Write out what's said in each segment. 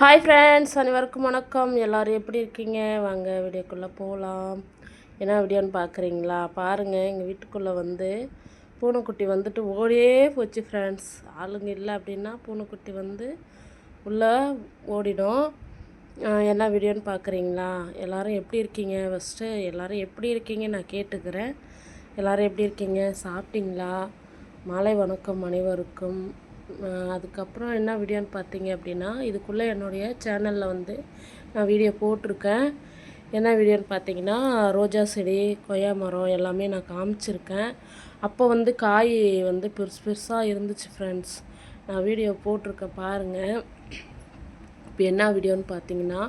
Hi friends அனைவருக்கும் வணக்கம். எல்லோரும் எப்படி இருக்கீங்க? வாங்க வீடியோக்குள்ளே போகலாம் என்ன வீடியோன்னு பார்க்குறீங்களா பாருங்கள் எங்கள் வீட்டுக்குள்ளே வந்து பூனைக்குட்டி வந்துட்டு ஓடியே போச்சு ஃப்ரெண்ட்ஸ் ஆளுங்க இல்லை அப்படின்னா பூனைக்குட்டி வந்து உள்ளே ஓடிடும். என்ன வீடியோன்னு பார்க்குறீங்களா எல்லோரும் எப்படி இருக்கீங்க? ஃபஸ்ட்டு எல்லோரும் எப்படி இருக்கீங்க? நான் கேட்டுக்கிறேன். எல்லோரும் எப்படி இருக்கீங்க? சாப்பிட்டீங்களா? மாலை வணக்கம் அனைவருக்கும். அதுக்கப்புறம் என்ன வீடியோன்னு பார்த்தீங்க அப்படின்னா இதுக்குள்ளே என்னுடைய சேனலில் வந்து நான் வீடியோ போட்டிருக்கேன். என்ன வீடியோன்னு பார்த்தீங்கன்னா ரோஜா செடி கொய்யா மரம் எல்லாமே நான் காமிச்சிருக்கேன். அப்போ வந்து காய் வந்து பெருசு பெருசாக இருந்துச்சு ஃப்ரெண்ட்ஸ் நான் வீடியோ போட்டிருக்கேன் பாருங்கள் இப்போ என்ன வீடியோன்னு பார்த்தீங்கன்னா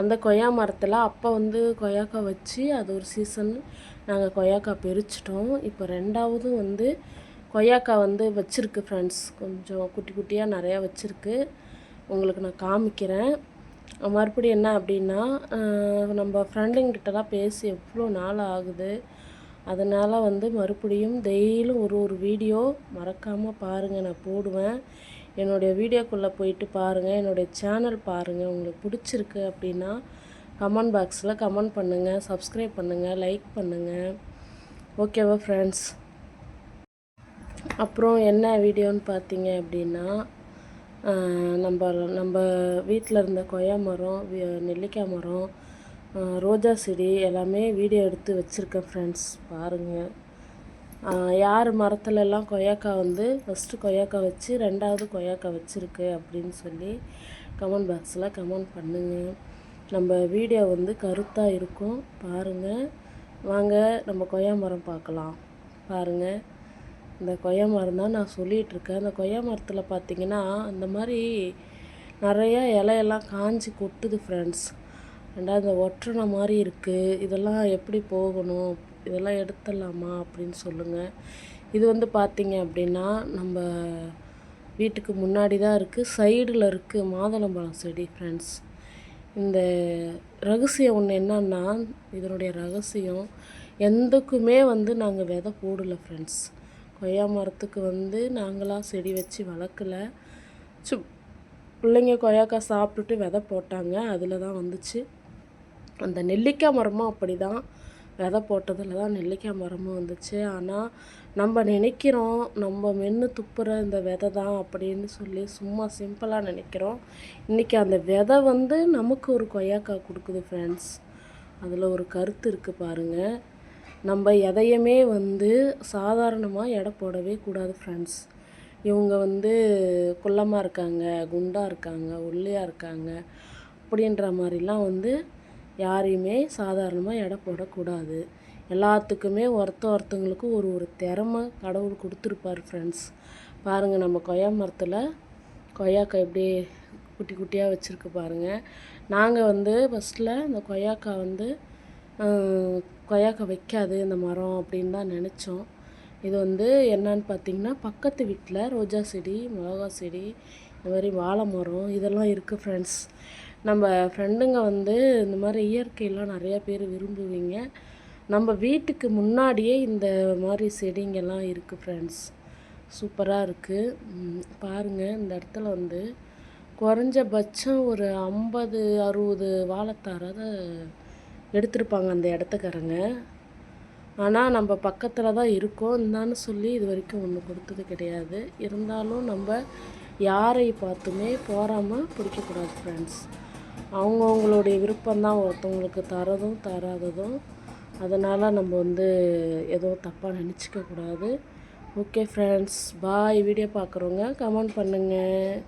அந்த கொய்யா மரத்தில் அப்போ வந்து கொய்யாக்காய் வச்சு அது ஒரு சீசன் நாங்கள் கொய்யாக்காய் பிரிச்சிட்டோம் இப்போ ரெண்டாவதும் வந்து கொய்யாக்காய் வந்து வச்சுருக்கு ஃப்ரெண்ட்ஸ் கொஞ்சம் குட்டி குட்டியாக நிறையா வச்சுருக்கு. உங்களுக்கு நான் காமிக்கிறேன். மறுபடியும் என்ன அப்படின்னா நம்ம ஃப்ரெண்டுங்கிட்டலாம் பேசி எவ்வளோ நாள் ஆகுது. அதனால் வந்து மறுபடியும் டெய்லியும் ஒரு ஒரு வீடியோ மறக்காமல் பாருங்கள் நான் போடுவேன். என்னுடைய வீடியோக்குள்ளே போயிட்டு பாருங்கள் என்னுடைய சேனல் பாருங்கள் உங்களுக்கு பிடிச்சிருக்கு அப்படின்னா கமெண்ட் பாக்ஸில் கமெண்ட் பண்ணுங்கள் சப்ஸ்கிரைப் பண்ணுங்கள் லைக் பண்ணுங்கள் ஓகேவா ஃப்ரெண்ட்ஸ் அப்புறம் என்ன வீடியோன்னு பார்த்தீங்க அப்படின்னா நம்ம நம்ம வீட்டில் இருந்த கொய்யா மரம் நெல்லிக்காய் மரம் ரோஜா செடி எல்லாமே வீடியோ எடுத்து வச்சுருக்கேன் ஃப்ரெண்ட்ஸ் பாருங்கள் யார் மரத்துலலாம் கொய்யாக்காய் வந்து ஃபஸ்ட்டு கொய்யாக்காய் வச்சு ரெண்டாவது கொய்யாக்காய் வச்சுருக்கு அப்படின்னு சொல்லி கமெண்ட் பாக்ஸில் கமெண்ட் பண்ணுங்கள் நம்ம வீடியோ வந்து கருத்தாக இருக்கும் பாருங்கள் வாங்க நம்ம கொய்யா மரம் பார்க்கலாம். பாருங்கள் இந்த கொய்யா மரம் தான் நான் சொல்லிகிட்டு இருக்கேன் அந்த கொய்யா மரத்தில் பார்த்தீங்கன்னா இந்த மாதிரி நிறையா இலையெல்லாம் காஞ்சி கொட்டுது ஃப்ரெண்ட்ஸ் ரெண்டாவது இந்த ஒட்டுன மாதிரி இருக்குது இதெல்லாம் எப்படி போகணும்? இதெல்லாம் எடுத்துடலாமா அப்படின்னு சொல்லுங்கள் இது வந்து பார்த்தீங்க அப்படின்னா நம்ம வீட்டுக்கு முன்னாடி தான் இருக்குது சைடில் இருக்குது மாதுளம்பழம் செடி ஃப்ரெண்ட்ஸ் இந்த ரகசியம் ஒன்று என்னன்னா இதனுடைய ரகசியம் எந்தக்குமே வந்து நாங்கள் விதை போடலை ஃப்ரெண்ட்ஸ் கொய்யா மரத்துக்கு வந்து நாங்களாம் செடி வச்சு வளர்க்கல. சு பிள்ளைங்க கொய்யாக்காய் சாப்பிட்டுட்டு விதை போட்டாங்க. அதில் தான் வந்துச்சு. அந்த நெல்லிக்காய் மரமும் அப்படி தான் விதை போட்டதில் தான் நெல்லிக்காய் மரமும் வந்துச்சு. ஆனால் நம்ம நினைக்கிறோம் நம்ம மென்று துப்புற இந்த விதை தான் அப்படின்னு சொல்லி சும்மா சிம்பிளாக நினைக்கிறோம். இன்றைக்கி அந்த விதை வந்து நமக்கு ஒரு கொய்யாக்காய் கொடுக்குது ஃப்ரெண்ட்ஸ் அதில் ஒரு கருத்து இருக்குது பாருங்கள் நம்ம எதையுமே வந்து சாதாரணமாக எடை போடவே கூடாது ஃப்ரெண்ட்ஸ் இவங்க வந்து குள்ளமாக இருக்காங்க குண்டாக இருக்காங்க ஒல்லியாக இருக்காங்க அப்படின்ற மாதிரிலாம் வந்து யாரையுமே சாதாரணமாக எடை போடக்கூடாது. எல்லாத்துக்குமே ஒருத்த ஒருத்தவங்களுக்கு ஒரு ஒரு திறமை கடவுள் கொடுத்துருப்பார் ஃப்ரெண்ட்ஸ் பாருங்கள் நம்ம கொய்யா மரத்தில் கொய்யாக்காய் எப்படி குட்டி குட்டியாக வச்சுருக்கு பாருங்கள் நாங்கள் வந்து ஃபஸ்ட்டில் இந்த கொய்யாக்காய் வந்து கொய்யாக்கா கொய்யாக்காய் வைக்காது இந்த மரம் அப்படின்னு தான் நினச்சோம். இது வந்து என்னன்னு பார்த்தீங்கன்னா பக்கத்து வீட்டில் ரோஜா செடி மிளகா செடி இந்த மாதிரி வாழை மரம் இதெல்லாம் இருக்குது ஃப்ரெண்ட்ஸ் நம்ம ஃப்ரெண்டுங்க வந்து இந்த மாதிரி இயற்கையெல்லாம் நிறையா பேர் விரும்புவீங்க. நம்ம வீட்டுக்கு முன்னாடியே இந்த மாதிரி செடிங்கெல்லாம் இருக்குது ஃப்ரெண்ட்ஸ் சூப்பராக இருக்குது பாருங்கள் இந்த இடத்துல வந்து குறைஞ்சபட்சம் ஒரு ஐம்பது அறுபது வாழைத்தாராத எடுத்திருப்பாங்க அந்த இடத்துக்காரங்க. ஆனால் நம்ம பக்கத்தில் தான் இருக்கோம். இருந்தான்னு சொல்லி இது வரைக்கும் ஒன்று கொடுத்தது கிடையாது. இருந்தாலும் நம்ம யாரை பார்த்துமே போகாமல் பிடிக்கக்கூடாது ஃப்ரெண்ட்ஸ் அவங்கவுங்களுடைய விருப்பம்தான் ஒருத்தவங்களுக்கு தரதும் தராததும். அதனால் நம்ம வந்து எதுவும் தப்பாக நினச்சிக்க கூடாது ஓகே ஃப்ரெண்ட்ஸ் பாய் வீடியோ பார்க்குறவங்க கமெண்ட் பண்ணுங்கள்